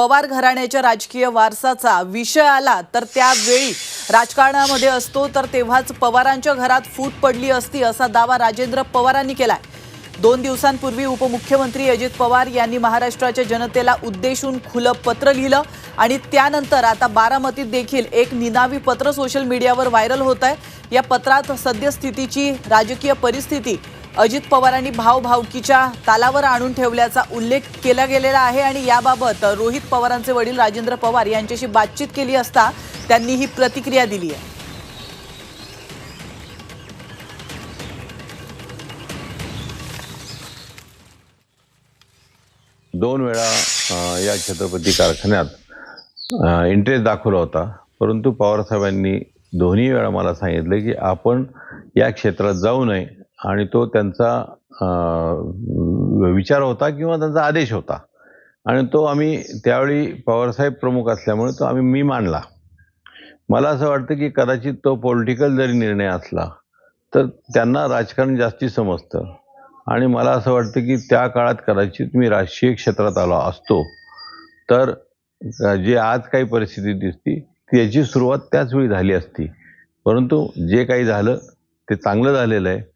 पवार घराण्याच्या राजकीय वारसाचा विषय आला तर त्यावेळी राजकारणामध्ये असतो तर तेव्हाच पवारांच्या घरात फूट पडली असती असा दावा राजेंद्र पवारांनी केलाय. दोन दिवसांपूर्वी उपमुख्यमंत्री अजित पवार यांनी महाराष्ट्राच्या जनतेला उद्देशून खुलं पत्र लिहिलं आणि त्यानंतर आता बारामतीत देखील एक निनावी पत्र सोशल मीडियावर व्हायरल होत आहे या पत्रात सद्यस्थितीची राजकीय परिस्थिती अजित पवारांनी भावभावकीच्या तालावर आणून ठेवल्याचा उल्लेख केला गेलेला आहे आणि याबाबत रोहित पवारांचे वडील राजेंद्र पवार यांच्याशी बातचीत केली असता त्यांनी ही प्रतिक्रिया दिली आहे. दोन वेळा या छत्रपती कारखान्यात इंटरेस्ट दाखवला होता परंतु पवारसाहेबांनी दोन्ही वेळा मला सांगितलं की आपण या क्षेत्रात जाऊ नये आणि तो त्यांचा विचार होता किंवा त्यांचा आदेश होता. आणि तो आम्ही त्यावेळी पवारसाहेब प्रमुख असल्यामुळे तो आम्ही मी मांडला मला असं वाटतं की कदाचित तो पॉलिटिकल जरी निर्णय असला तर त्यांना राजकारण जास्ती समजतं. आणि मला असं वाटतं की त्या काळात कदाचित मी राजकीय क्षेत्रात आलो असतो तर जे आज काही परिस्थिती दिसती त्याची सुरुवात त्याच वेळी झाली असती. परंतु जे काही झालं ते चांगलं झालेलं आहे.